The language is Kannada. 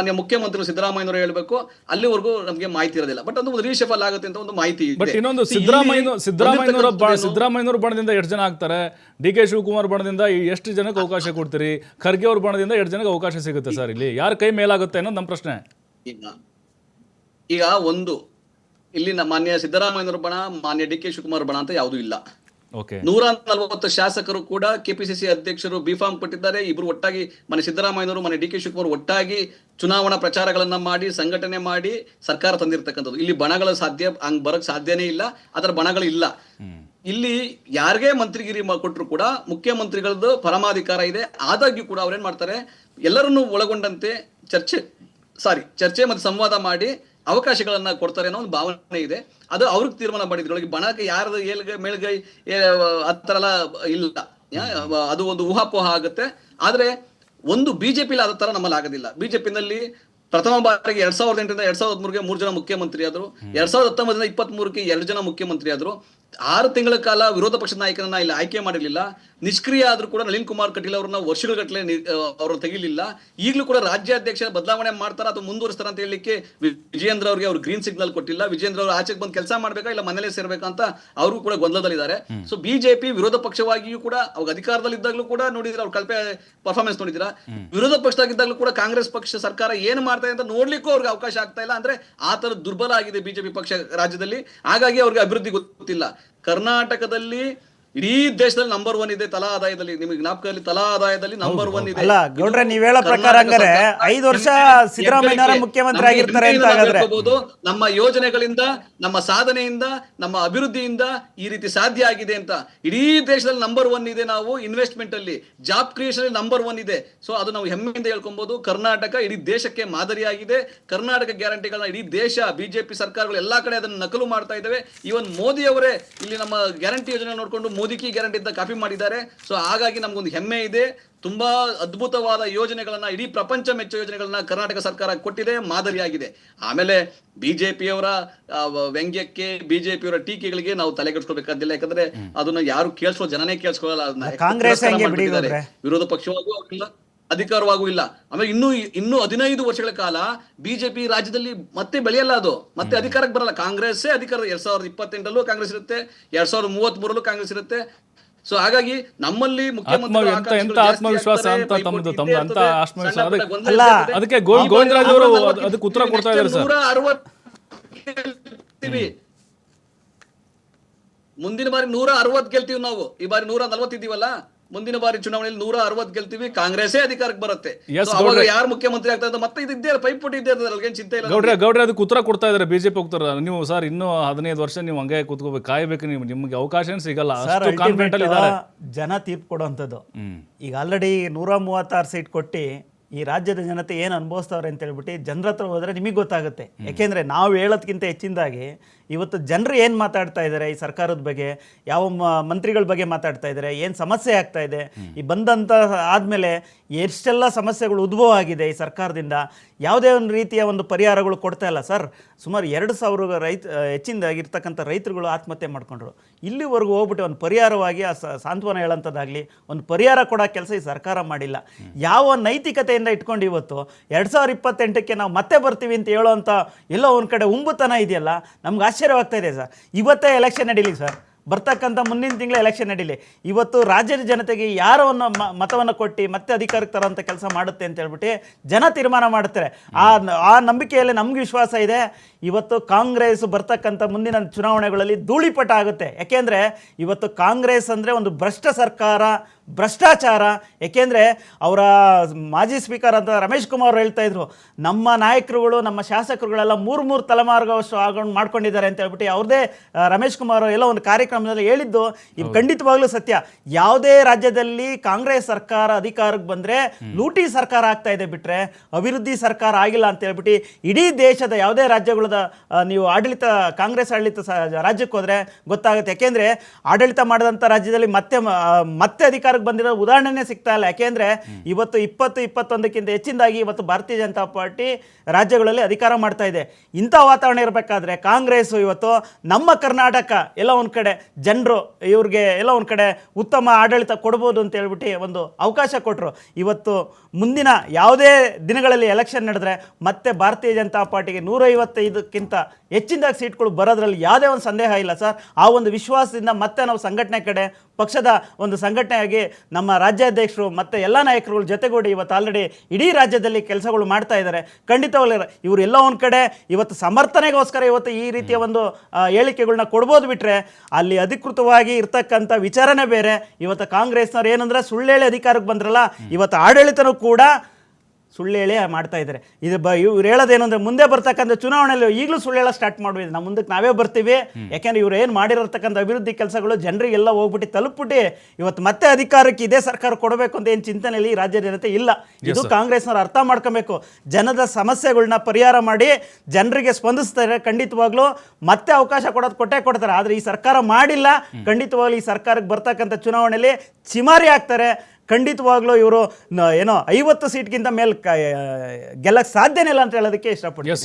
ಮಾನ್ಯ ಮುಖ್ಯಮಂತ್ರಿ ಸಿದ್ದರಾಮಯ್ಯನವರು ಹೇಳಬೇಕು ಅಲ್ಲಿವರೆಗೂ ನಮಗೆ ಮಾಹಿತಿ ಇರೋದಿಲ್ಲ. ಬಟ್ ಅದು ರೀಶಫಲ್ ಆಗುತ್ತೆ ಅಂತ ಒಂದು ಮಾಹಿತಿ. ಬಟ್ ಇನ್ನೊಂದು ಸಿದ್ದರಾಮಯ್ಯನವರ ಸಿದ್ದರಾಮಯ್ಯ ಸಿದ್ದರಾಮಯ್ಯನವರ ಬ ಬಂದಿರ್ತಕ್ಕಂಥದ್ದೇನು? ಬಣದಿಂದ ಎಷ್ಟು ಜನ ಆಗ್ತಾರೆ? ಡಿ ಕೆ ಶಿವಕುಮಾರ್ ಬಣದಿಂದ ಎಷ್ಟು ಜನಕ್ಕೆ ಅವಕಾಶ ಕೊಡ್ತೀರಿ? ಖರ್ಗೆ ಅವ್ರ ಬಣದಿಂದ ಎಷ್ಟು ಜನಕ್ಕೆ ಅವಕಾಶ ಸಿಗುತ್ತೆ ಸರ್ ಇಲ್ಲಿ? ಯಾರ ಕೈ ಮೇಲಾಗುತ್ತೆ ಅನ್ನೋದು ನಮ್ಮ ಪ್ರಶ್ನೆ. ಈಗ ಈಗ ಒಂದು ಇಲ್ಲಿ ಮಾನ್ಯ ಸಿದ್ದರಾಮಯ್ಯನವರ ಬಣ ಮಾನ್ಯ ಡಿ ಕೆ ಶಿವಕುಮಾರ್ ಬಣ ಅಂತ ಯಾವುದೂ ಇಲ್ಲ. ನೂರ ನಲವತ್ತು ಶಾಸಕರು ಕೂಡ ಕೆಪಿಸಿಸಿ ಅಧ್ಯಕ್ಷರು ಬಿಫಾರ್ಮ್ ಕೊಟ್ಟಿದ್ದಾರೆ. ಇಬ್ರು ಒಟ್ಟಾಗಿ ಮನೆ ಸಿದ್ದರಾಮಯ್ಯನವರು ಮನೆ ಡಿ ಕೆ ಶಿವಕುಮಾರ್ ಒಟ್ಟಾಗಿ ಚುನಾವಣಾ ಪ್ರಚಾರಗಳನ್ನ ಮಾಡಿ ಸಂಘಟನೆ ಮಾಡಿ ಸರ್ಕಾರ ತಂದಿರತಕ್ಕಂಥದ್ದು. ಇಲ್ಲಿ ಬಣಗಳ ಸಾಧ್ಯ ಹಂಗ್ ಬರಕ್ ಸಾಧ್ಯನೇ ಇಲ್ಲ. ಅದರ ಬಣಗಳು ಇಲ್ಲ. ಇಲ್ಲಿ ಯಾರಿಗೇ ಮಂತ್ರಿಗಿರಿ ಕೊಟ್ಟರು ಕೂಡ ಮುಖ್ಯಮಂತ್ರಿಗಳದ್ದು ಪರಮಾಧಿಕಾರ ಇದೆ. ಆದಾಗ್ಯೂ ಕೂಡ ಅವ್ರೇನ್ ಮಾಡ್ತಾರೆ? ಎಲ್ಲರನ್ನೂ ಒಳಗೊಂಡಂತೆ ಚರ್ಚೆ ಸಾರಿ ಚರ್ಚೆ ಮತ್ತು ಸಂವಾದ ಮಾಡಿ ಅವಕಾಶಗಳನ್ನ ಕೊಡ್ತಾರೆ ಅನ್ನೋ ಒಂದು ಭಾವನೆ ಇದೆ. ಅದು ಅವ್ರಿಗೆ ತೀರ್ಮಾನ ಮಾಡಿದ್ರೊಳಗೆ ಬಣಕ್ಕೆ ಯಾರು ಏಳ್ಗೈ ಮೇಲ್ಗೈ ಏ, ಆ ಥರ ಎಲ್ಲ ಇಲ್ಲ ಅದು ಒಂದು ಊಹಾಪೋಹ ಆಗುತ್ತೆ. ಆದ್ರೆ ಒಂದು ಬಿಜೆಪಿಲಿ ಆದ ತರ ನಮ್ಮಲ್ಲಿ ಆಗೋದಿಲ್ಲ. ಬಿಜೆಪಿನಲ್ಲಿ ಪ್ರಥಮ ಬಾರಿಗೆ ಎರಡ್ ಸಾವಿರದ ಎಂಟರಿಂದ ಎರಡ್ ಸಾವಿರದ ಮೂರಿಗೆ ಮೂರು ಜನ ಮುಖ್ಯಮಂತ್ರಿ ಆದ್ರು ಎರಡ್ ಸಾವಿರದ ಹತ್ತೊಂಬತ್ತರಿಂದ ಇಪ್ಪತ್ತ್ ಮೂರಕ್ಕೆ ಎರಡು ಜನ ಮುಖ್ಯಮಂತ್ರಿ ಆದ್ರು ಆರು ತಿಂಗಳ ಕಾಲ ವಿರೋಧ ಪಕ್ಷದ ನಾಯಕನನ್ನ ಇಲ್ಲಿ ಆಯ್ಕೆ ಮಾಡಿರಲಿಲ್ಲ. ನಿಷ್ಕ್ರಿಯ ಆದ್ರೂ ಕೂಡ ನಳಿನ್ ಕುಮಾರ್ ಕಟೀಲ್ ಅವ್ರನ್ನ ವರ್ಷಗಳಗಟ್ಟಲೆ ಅವ್ರನ್ನ ತೆಗಿಲಿಲ್ಲ. ಈಗಲೂ ಕೂಡ ರಾಜ್ಯಾಧ್ಯಕ್ಷ ಬದಲಾವಣೆ ಮಾಡ್ತಾರ ಅಥವಾ ಮುಂದುವರಿಸ್ತಾರ ಅಂತ ಹೇಳಲಿಕ್ಕೆ ವಿಜೇಂದ್ರ ಅವರಿಗೆ ಅವ್ರು ಗ್ರೀನ್ ಸಿಗ್ನಲ್ ಕೊಟ್ಟಿಲ್ಲ. ವಿಜೇಂದ್ರ ಅವರು ಆಚೆಗೆ ಬಂದು ಕೆಲಸ ಮಾಡ್ಬೇಕಾ ಇಲ್ಲ ಮನೇಲೆ ಸೇರ್ಬೇಕಂತ ಅವರು ಕೂಡ ಗೊಂದಲದಲ್ಲಿದ್ದಾರೆ. ಸೊ ಬಿಜೆಪಿ ವಿರೋಧ ಪಕ್ಷವಾಗಿಯೂ ಕೂಡ ಅವಾಗ ಅಧಿಕಾರದಲ್ಲಿ ಇದ್ದಾಗಲೂ ಕೂಡ ನೋಡಿದ್ರೆ ಅವ್ರ ಕಲ್ಪೆ ಪರ್ಫಾರ್ಮೆನ್ಸ್ ನೋಡಿದಿರಾ. ವಿರೋಧ ಪಕ್ಷದಾಗಿದ್ದಾಗಲೂ ಕೂಡ ಕಾಂಗ್ರೆಸ್ ಪಕ್ಷ ಸರ್ಕಾರ ಏನ್ ಮಾಡ್ತಾ ಅಂತ ನೋಡ್ಲಿಕ್ಕೂ ಅವ್ರಿಗೆ ಅವಕಾಶ ಆಗ್ತಾ ಇಲ್ಲ. ಅಂದ್ರೆ ಆ ತರ ದುರ್ಬಲ ಆಗಿದೆ ಬಿಜೆಪಿ ಪಕ್ಷ ರಾಜ್ಯದಲ್ಲಿ. ಹಾಗಾಗಿ ಅವ್ರಿಗೆ ಅಭಿವೃದ್ಧಿ ಗೊತ್ತಿಲ್ಲ. ಕರ್ನಾಟಕದಲ್ಲಿ ಇಡೀ ದೇಶದಲ್ಲಿ ನಂಬರ್ ಒನ್ ಇದೆ ತಲಾ ಆದಾಯದಲ್ಲಿ ನಿಮಗೆ ಜ್ಞಾಪಕದಲ್ಲಿ ತಲಾ ಆದಾಯದಲ್ಲಿ ನಂಬರ್ ಒನ್ ಇದೆ. ಅಲ್ಲ, ಗೌಡ್ರೆ, ನೀವ್ ಹೇಳೋ ಪ್ರಕಾರ ಹಂಗಾರೆ ಐದು ವರ್ಷ ಸಿದ್ದರಾಮಯ್ಯ ಮುಖ್ಯಮಂತ್ರಿ ಆಗಿರ್ತಾರೆ ಅಂತ ಹಾಗಾದ್ರೆ. ನಮ್ಮ ಯೋಜನೆಗಳಿಂದ ನಮ್ಮ ಸಾಧನೆಯಿಂದ ನಮ್ಮ ಅಭಿವೃದ್ಧಿಯಿಂದ ಈ ರೀತಿ ಸಾಧ್ಯ ಆಗಿದೆ ಅಂತ. ಇಡೀ ದೇಶದಲ್ಲಿ ನಂಬರ್ ಒನ್ ಇದೆ ನಾವು ಇನ್ವೆಸ್ಟ್ಮೆಂಟ್ ಅಲ್ಲಿ. ಜಾಬ್ ಕ್ರಿಯೇಷನ್ ನಂಬರ್ ಒನ್ ಇದೆ. ಸೊ ಅದು ನಾವು ಹೆಮ್ಮೆಯಿಂದ ಹೇಳ್ಕೊಬಹುದು ಕರ್ನಾಟಕ ಇಡೀ ದೇಶಕ್ಕೆ ಮಾದರಿಯಾಗಿದೆ. ಕರ್ನಾಟಕ ಗ್ಯಾರಂಟಿಗಳನ್ನ ಇಡೀ ದೇಶ ಬಿಜೆಪಿ ಸರ್ಕಾರಗಳು ಎಲ್ಲಾ ಕಡೆ ಅದನ್ನು ನಕಲು ಮಾಡ್ತಾ ಇದ್ದಾವೆ. ಇವನ್ ಮೋದಿ ಅವರೇ ಇಲ್ಲಿ ನಮ್ಮ ಗ್ಯಾರಂಟಿ ಯೋಜನೆ ನೋಡ್ಕೊಂಡು ಮೋದಿ ಕಿ ಗ್ಯಾರಂಟಿ ಅಂತ ಕಾಪಿ ಮಾಡಿದ್ದಾರೆ. ಸೊ ಹಾಗಾಗಿ ನಮ್ಗೊಂದು ಹೆಮ್ಮೆ ಇದೆ. ತುಂಬಾ ಅದ್ಭುತವಾದ ಯೋಜನೆಗಳನ್ನ ಇಡೀ ಪ್ರಪಂಚ ಮೆಚ್ಚೋ ಯೋಜನೆಗಳನ್ನ ಕರ್ನಾಟಕ ಸರ್ಕಾರ ಕೊಟ್ಟಿದೆ ಮಾದರಿಯಾಗಿದೆ. ಆಮೇಲೆ ಬಿಜೆಪಿಯವರ ವ್ಯಂಗ್ಯಕ್ಕೆ ಬಿಜೆಪಿಯವರ ಟೀಕೆಗಳಿಗೆ ನಾವು ತಲೆಗೆಡ್ಸ್ಕೊಳ್ಬೇಕಾದಿಲ್ಲ ಯಾಕಂದ್ರೆ ಅದನ್ನ ಯಾರು ಕೇಳಿಸೋ ಜನನೇ ಕೇಳಿಸ್ಕೊಳ್ಳಲ್ಲ? ವಿರೋಧ ಪಕ್ಷವಾಗೂ ಆಗಿಲ್ಲ. ಅಧಿಕಾರವಾಗೂ ಇಲ್ಲ ಆಮೇಲೆ ಇನ್ನೂ ಇನ್ನೂ ಹದಿನೈದು ವರ್ಷಗಳ ಕಾಲ ಬಿಜೆಪಿ ರಾಜ್ಯದಲ್ಲಿ ಮತ್ತೆ ಬೆಳೆಯಲ್ಲ ಅದು. ಮತ್ತೆ ಅಧಿಕಾರಕ್ಕೆ ಬರಲ್ಲ. ಕಾಂಗ್ರೆಸ್ಸೇ ಅಧಿಕಾರ ಎರಡ್ ಸಾವಿರದ ಇಪ್ಪತ್ತೆಂಟರಲ್ಲೂ ಕಾಂಗ್ರೆಸ್ ಇರುತ್ತೆ ಎರಡ್ ಸಾವಿರದ ಮೂವತ್ತ್ ಮೂರಲ್ಲೂ ಕಾಂಗ್ರೆಸ್ ಇರುತ್ತೆ. ಸೊ ಹಾಗಾಗಿ ನಮ್ಮಲ್ಲಿ ಮುಖ್ಯಮಂತ್ರಿ ಆತ್ಮವಿಶ್ವಾಸ ಅಂತ ತಮ್ಮದು ತಮ್ಮದು ಅಂತ ಆತ್ಮವಿಶ್ವಾಸ. ಅದಕ್ಕೆ- ಅಲ್ಲ, ಗೋವಿಂದರಾಜ್ ಅವರು ಅದಕ್ಕೆ ಉತ್ತರ ಕೊಡ್ತಾ ಇದ್ದಾರೆ ಸರ್. ಮುಂದಿನ ಬಾರಿ ನೂರ ಅರವತ್ ಗೆಲ್ತೀವಿ ನಾವು. ಈ ಬಾರಿ ನೂರ ನಲ್ವತ್ತಿದ್ದೀವಲ್ಲ ಮುಂದಿನ ಬಾರಿ ಚುನಾವಣೆಯಲ್ಲಿ ನೂರ ಅರವತ್ ಗೆಲ್ತೀವಿ ಕಾಂಗ್ರೆಸ್ಸೇ ಅಧಿಕಾರಕ್ಕೆ ಬರುತ್ತೆ. ಅವಾಗ ಯಾರು ಮುಖ್ಯಮಂತ್ರಿ ಆಗ್ತಾ ಇದ್ದಾರೆ ಮತ್ತೆ ಇದ್ದೇ ಪೈಪೋಟಿ ಇದ್ದೇ ಇರ್ತದೆ ಅಲ್ಗೇನ್ ಚಿಂತೆ ಇಲ್ಲ ಗೌಡ್ರೆ ಗೌಡ್ರೆ ಅದಕ್ಕೆ ಉತ್ತರ ಕೊಡ್ತಾ ಇದ್ದಾರೆ ಬಿಜೆಪಿ ಹೋಗ್ತಾರೆ. ನೀವು ಸರ್ ಇನ್ನೂ ಹದಿನೈದು ವರ್ಷ ನೀವು ಹಂಗೆ ಕೂತ್ಕೋಬೇಕು ಕಾಯ್ಬೇಕು ನೀವು ನಿಮ್ಗೆ ಅವಕಾಶ ಏನ್ ಸಿಗಲ್ಲ. ಸರ್ ಕಾನ್ಫಿಡೆಂಟ್ ಅಲ್ಲಿ ಇದ್ದಾರೆ. ಜನ ತೀರ್ಪು ಕೊಡುವಂಥದ್ದು. ಈಗ ಆಲ್ರೆಡಿ ನೂರ ಮೂವತ್ತಾರು ಸೀಟ್ ಕೊಟ್ಟು ಈ ರಾಜ್ಯದ ಜನತೆ ಏನು ಅನುಭವಿಸ್ತವ್ರೆ ಅಂತ ಹೇಳ್ಬಿಟ್ಟು ಜನರ ಹತ್ರ ಹೋದರೆ ನಿಮಗೆ ಗೊತ್ತಾಗುತ್ತೆ. ಯಾಕೆಂದರೆ ನಾವು ಹೇಳೋದಕ್ಕಿಂತ ಹೆಚ್ಚಿನದಾಗಿ ಇವತ್ತು ಜನರು ಏನು ಮಾತಾಡ್ತಾ ಇದ್ದಾರೆ ಈ ಸರ್ಕಾರದ ಬಗ್ಗೆ, ಯಾವ ಮಂತ್ರಿಗಳ ಬಗ್ಗೆ ಮಾತಾಡ್ತಾ ಇದ್ದಾರೆ ಏನು ಸಮಸ್ಯೆ ಆಗ್ತಾ ಇದೆ, ಈ ಬಂದಂಥ ಆದಮೇಲೆ ಎಷ್ಟೆಲ್ಲ ಸಮಸ್ಯೆಗಳು ಉದ್ಭವ ಆಗಿದೆ ಈ ಸರ್ಕಾರದಿಂದ, ಯಾವುದೇ ಒಂದು ರೀತಿಯ ಒಂದು ಪರಿಹಾರಗಳು ಕೊಡ್ತಾ ಇಲ್ಲ. ಸರ್, ಸುಮಾರು ಎರಡು ಸಾವಿರ ರೈತ, ಹೆಚ್ಚಿನದಾಗಿರ್ತಕ್ಕಂಥ ರೈತರುಗಳು ಆತ್ಮಹತ್ಯೆ ಮಾಡ್ಕೊಂಡ್ರು. ಇಲ್ಲಿವರೆಗೂ ಹೋಗ್ಬಿಟ್ಟು ಒಂದು ಪರಿಹಾರವಾಗಿ, ಆ ಸಾಂತ್ವನ ಹೇಳೋಂಥದ್ದಾಗಲಿ, ಒಂದು ಪರಿಹಾರ ಕೊಡೋ ಕೆಲಸ ಈ ಸರ್ಕಾರ ಮಾಡಿಲ್ಲ. ಯಾವ ನೈತಿಕತೆಯಿಂದ ಇಟ್ಕೊಂಡು ಇವತ್ತು ಎರಡು ಸಾವಿರದ ಇಪ್ಪತ್ತೆಂಟಕ್ಕೆ ನಾವು ಮತ್ತೆ ಬರ್ತೀವಿ ಅಂತ ಹೇಳೋವಂಥ ಎಲ್ಲೋ ಒಂದು ಕಡೆ ಉಂಬುತನ ಇದೆಯಲ್ಲ, ನಮ್ಗೆ ಆಶ್ಚರ್ಯವಾಗ್ತಾ ಇದೆ ಸರ್. ಇವತ್ತೇ ಎಲೆಕ್ಷನ್ ನಡೀಲಿ ಸರ್. ಬರ್ತಕ್ಕಂಥ ಮುಂದಿನ ತಿಂಗಳ ಎಲೆಕ್ಷನ್ ನಡೀಲಿ. ಇವತ್ತು ರಾಜ್ಯದ ಜನತೆಗೆ ಯಾರವನ್ನು ಮತವನ್ನು ಕೊಟ್ಟು ಮತ್ತೆ ಅಧಿಕಾರಕ್ಕೆ ತರೋಂಥ ಕೆಲಸ ಮಾಡುತ್ತೆ ಅಂತ ಹೇಳ್ಬಿಟ್ಟು ಜನ ತೀರ್ಮಾನ ಮಾಡುತ್ತಾರೆ ಆ ಆ ನಂಬಿಕೆಯಲ್ಲಿ ನಮ್ಗೆ ವಿಶ್ವಾಸ ಇದೆ. ಇವತ್ತು ಕಾಂಗ್ರೆಸ್ ಬರ್ತಕ್ಕಂಥ ಮುಂದಿನ ಚುನಾವಣೆಗಳಲ್ಲಿ ಧೂಳಿಪಟ ಆಗುತ್ತೆ. ಯಾಕೆಂದರೆ ಇವತ್ತು ಕಾಂಗ್ರೆಸ್ ಅಂದರೆ ಒಂದು ಭ್ರಷ್ಟ ಸರ್ಕಾರ ಭ್ರಷ್ಟಾಚಾರ. ಏಕೆಂದರೆ ಅವರ ಮಾಜಿ ಸ್ಪೀಕರ್ ಅಂತ ರಮೇಶ್ ಕುಮಾರ್ ಅವ್ರು ಹೇಳ್ತಾ ಇದ್ರು ನಮ್ಮ ನಾಯಕರುಗಳು ನಮ್ಮ ಶಾಸಕರುಗಳೆಲ್ಲ ಮೂರು ಮೂರು ತಲೆಮಾರುಗಳಷ್ಟು ಆಗೊಂಡು ಮಾಡ್ಕೊಂಡಿದ್ದಾರೆ ಅಂತ ಹೇಳ್ಬಿಟ್ಟು ಅವ್ರದೇ ರಮೇಶ್ ಕುಮಾರ್ ಎಲ್ಲ ಎಲ್ಲೋ ಒಂದು ಕಾರ್ಯಕ್ರಮದಲ್ಲಿ ಹೇಳಿದ್ದು ಇದು ಖಂಡಿತವಾಗ್ಲೂ ಸತ್ಯ. ಯಾವುದೇ ರಾಜ್ಯದಲ್ಲಿ ಕಾಂಗ್ರೆಸ್ ಸರ್ಕಾರ ಅಧಿಕಾರಕ್ಕೆ ಬಂದರೆ ಲೂಟಿ ಸರ್ಕಾರ ಆಗ್ತಾ ಇದೆ ಬಿಟ್ಟರೆ ಅಭಿವೃದ್ಧಿ ಸರ್ಕಾರ ಆಗಿಲ್ಲ ಅಂತ ಹೇಳ್ಬಿಟ್ಟು ಇಡೀ ದೇಶದ ಯಾವುದೇ ರಾಜ್ಯಗಳದ ನೀವು ಆಡಳಿತ ಕಾಂಗ್ರೆಸ್ ಆಡಳಿತ ರಾಜ್ಯಕ್ಕೆ ಹೋದರೆ ಗೊತ್ತಾಗುತ್ತೆ. ಯಾಕೆಂದರೆ ಆಡಳಿತ ಮಾಡಿದಂಥ ರಾಜ್ಯದಲ್ಲಿ ಮತ್ತೆ ಮತ್ತೆ ಅಧಿಕಾರ ಅಧಿಕಾರಕ್ಕೆ ಬಂದಿರೋ ಉದಾಹರಣೆನೇ ಸಿಗ್ತಾ ಇಲ್ಲ. ಯಾಕೆಂದ್ರೆ ಇವತ್ತು ಇಪ್ಪತ್ತು, ಇಪ್ಪತ್ತೊಂದಕ್ಕಿಂತ ಹೆಚ್ಚಿನದಾಗಿ ಇವತ್ತು ಭಾರತೀಯ ಜನತಾ ಪಾರ್ಟಿ ರಾಜ್ಯಗಳಲ್ಲಿ ಅಧಿಕಾರ ಮಾಡ್ತಾ ಇದೆ. ಇಂಥ ವಾತಾವರಣ ಇರಬೇಕಾದ್ರೆ ಕಾಂಗ್ರೆಸ್ ಇವತ್ತು ನಮ್ಮ ಕರ್ನಾಟಕ ಎಲ್ಲ ಒಂದು ಕಡೆ ಜನರು, ಇವ್ರಿಗೆ ಎಲ್ಲ ಒಂದು ಕಡೆ ಉತ್ತಮ ಆಡಳಿತ ಕೊಡ್ಬೋದು ಅಂತ ಹೇಳ್ಬಿಟ್ಟು ಒಂದು ಅವಕಾಶ ಕೊಟ್ಟರು ಇವತ್ತು ಮುಂದಿನ ಯಾವುದೇ ದಿನಗಳಲ್ಲಿ ಎಲೆಕ್ಷನ್ ನಡೆದ್ರೆ ಮತ್ತೆ ಭಾರತೀಯ ಜನತಾ ಪಾರ್ಟಿಗೆ ನೂರೈವತ್ತೈದಕ್ಕಿಂತ ಹೆಚ್ಚಿನದಾಗಿ ಸೀಟ್ಗಳು ಬರೋದ್ರಲ್ಲಿ ಯಾವುದೇ ಒಂದು ಸಂದೇಹ ಇಲ್ಲ ಸರ್. ಆ ಒಂದು ವಿಶ್ವಾಸದಿಂದ ಮತ್ತೆ ನಾವು ಸಂಘಟನೆ ಕಡೆ ಪಕ್ಷದ ಒಂದು ಸಂಘಟನೆಯಾಗಿ ನಮ್ಮ ರಾಜ್ಯಾಧ್ಯಕ್ಷರು ಮತ್ತು ಎಲ್ಲ ನಾಯಕರುಗಳು ಜೊತೆಗೂಡಿ ಇವತ್ತು ಆಲ್ರೆಡಿ ಇಡೀ ರಾಜ್ಯದಲ್ಲಿ ಕೆಲಸಗಳು ಮಾಡ್ತಾ ಇದ್ದಾರೆ. ಖಂಡಿತವಾಗಲಿ ಇವರು ಎಲ್ಲ ಒಂದು ಕಡೆ ಇವತ್ತು ಸಮರ್ಥನೆಗೋಸ್ಕರ ಇವತ್ತು ಈ ರೀತಿಯ ಒಂದು ಹೇಳಿಕೆಗಳನ್ನ ಕೊಡ್ಬೋದು ಬಿಟ್ಟರೆ ಅಲ್ಲಿ ಅಧಿಕೃತವಾಗಿ ಇರ್ತಕ್ಕಂಥ ವಿಚಾರನೇ ಬೇರೆ. ಇವತ್ತು ಕಾಂಗ್ರೆಸ್ನವ್ರು ಏನಂದ್ರೆ ಸುಳ್ಳೇಳಿ ಅಧಿಕಾರಕ್ಕೆ ಬಂದ್ರಲ್ಲ ಇವತ್ತು ಆಡಳಿತನೂ ಕೂಡ ಸುಳ್ಳು ಹೇಳಿ ಮಾಡ್ತಾ ಇದ್ದಾರೆ. ಇದು ಬ ಇವ್ರು ಹೇಳೋದೇನು ಅಂದರೆ ಮುಂದೆ ಬರ್ತಕ್ಕಂಥ ಚುನಾವಣೆಯಲ್ಲಿ ಈಗಲೂ ಸುಳ್ಳು ಹೇಳೋ ಸ್ಟಾರ್ಟ್ ಮಾಡಿದ್ವಿ ನಮ್ಮ ಮುಂದಕ್ಕೆ ನಾವೇ ಬರ್ತೀವಿ. ಯಾಕೆಂದ್ರೆ ಇವ್ರು ಏನು ಮಾಡಿರತಕ್ಕಂಥ ಅಭಿವೃದ್ಧಿ ಕೆಲಸಗಳು ಜನರಿಗೆಲ್ಲ ಹೋಗ್ಬಿಟ್ಟು ತಲುಪ್ಬಿಟ್ಟು ಇವತ್ತು ಮತ್ತೆ ಅಧಿಕಾರಕ್ಕೆ ಇದೇ ಸರ್ಕಾರ ಕೊಡಬೇಕು ಅಂತ ಏನು ಚಿಂತನೆಯಲ್ಲಿ ಈ ರಾಜ್ಯ ಜನತೆ ಇಲ್ಲ. ಇದು ಕಾಂಗ್ರೆಸ್ನವ್ರು ಅರ್ಥ ಮಾಡ್ಕೊಬೇಕು. ಜನದ ಸಮಸ್ಯೆಗಳನ್ನ ಪರಿಹಾರ ಮಾಡಿ ಜನರಿಗೆ ಸ್ಪಂದಿಸ್ತಾರೆ ಖಂಡಿತವಾಗ್ಲೂ. ಮತ್ತೆ ಅವಕಾಶ ಕೊಡೋದು ಕೊಟ್ಟೆ ಕೊಡ್ತಾರೆ. ಆದರೆ ಈ ಸರ್ಕಾರ ಮಾಡಿಲ್ಲ. ಖಂಡಿತವಾಗ್ಲೂ ಈ ಸರ್ಕಾರಕ್ಕೆ ಬರ್ತಕ್ಕಂಥ ಚುನಾವಣೆಯಲ್ಲಿ ಚಿಮಾರಿ ಆಗ್ತಾರೆ. ಖಂಡಿತವಾಗ್ಲೂ ಇವರು ಏನೋ ಐವತ್ತು ಸೀಟ್ಗಿಂತ ಮೇಲೆ ಗೆಲ್ಲಕ್ಕೆ ಸಾಧ್ಯನೇ ಇಲ್ಲ ಅಂತ ಹೇಳೋದಕ್ಕೆ ಇಷ್ಟಪಡ್ತೀನಿ.